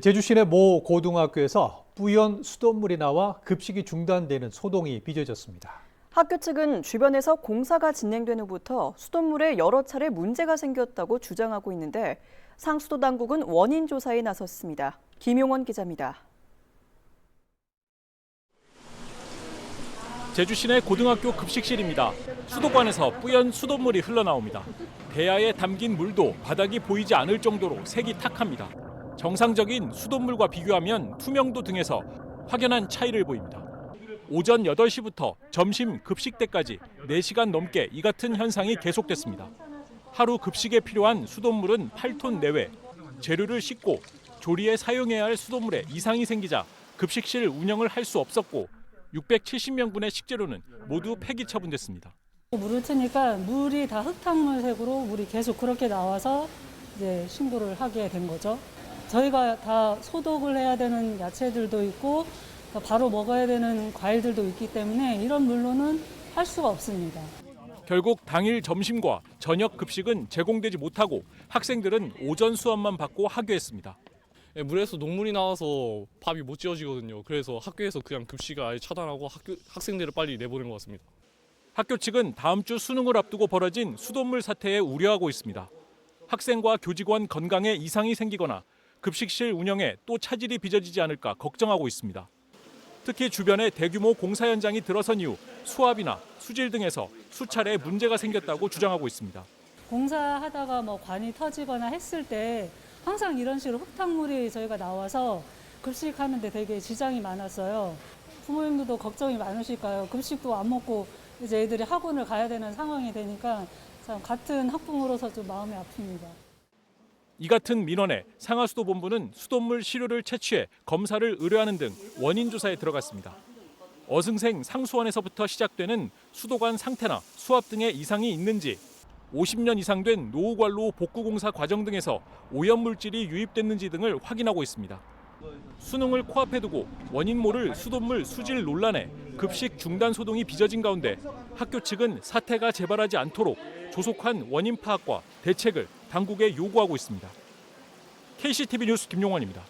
제주 시내 모 고등학교에서 뿌연 수돗물이 나와 급식이 중단되는 소동이 빚어졌습니다. 학교 측은 주변에서 공사가 진행된 후부터 수돗물에 여러 차례 문제가 생겼다고 주장하고 있는데 상수도 당국은 원인 조사에 나섰습니다. 김용원 기자입니다. 제주 시내 고등학교 급식실입니다. 수도관에서 뿌연 수돗물이 흘러나옵니다. 대야에 담긴 물도 바닥이 보이지 않을 정도로 색이 탁합니다. 정상적인 수돗물과 비교하면 투명도 등에서 확연한 차이를 보입니다. 오전 8시부터 점심 급식 때까지 4시간 넘게 이 같은 현상이 계속됐습니다. 하루 급식에 필요한 수돗물은 8톤 내외. 재료를 씻고 조리에 사용해야 할 수돗물에 이상이 생기자 급식실 운영을 할 수 없었고 670명분의 식재료는 모두 폐기 처분됐습니다. 물을 트니까 물이 다 흙탕물색으로 물이 계속 그렇게 나와서 이제 신고를 하게 된 거죠. 저희가 다 소독을 해야 되는 야채들도 있고 바로 먹어야 되는 과일들도 있기 때문에 이런 물로는 할 수가 없습니다. 결국 당일 점심과 저녁 급식은 제공되지 못하고 학생들은 오전 수업만 받고 하교했습니다. 예, 물에서 녹물이 나와서 밥이 못 지어지거든요. 그래서 학교에서 그냥 급식을 아예 차단하고 학교, 학생들을 빨리 내보낸 것 같습니다. 학교 측은 다음 주 수능을 앞두고 벌어진 수돗물 사태에 우려하고 있습니다. 학생과 교직원 건강에 이상이 생기거나 급식실 운영에 또 차질이 빚어지지 않을까 걱정하고 있습니다. 특히 주변에 대규모 공사 현장이 들어선 이후 수압이나 수질 등에서 수차례 문제가 생겼다고 주장하고 있습니다. 공사하다가 뭐 관이 터지거나 했을 때 항상 이런 식으로 흙탕물이 저희가 나와서 급식하는데 되게 지장이 많았어요. 부모님들도 걱정이 많으실까요? 급식도 안 먹고 이제 애들이 학원을 가야 되는 상황이 되니까 참 같은 학부모로서 좀 마음이 아픕니다. 이 같은 민원에 상하수도본부는 수돗물 시료를 채취해 검사를 의뢰하는 등 원인 조사에 들어갔습니다. 어승생 상수원에서부터 시작되는 수도관 상태나 수압 등의 이상이 있는지 50년 이상 된 노후관로 복구공사 과정 등에서 오염물질이 유입됐는지 등을 확인하고 있습니다. 수능을 코앞에 두고 원인 모를 수돗물 수질 논란에 급식 중단 소동이 빚어진 가운데 학교 측은 사태가 재발하지 않도록 조속한 원인 파악과 대책을 당국에 요구하고 있습니다. KCTV 뉴스 김용원입니다.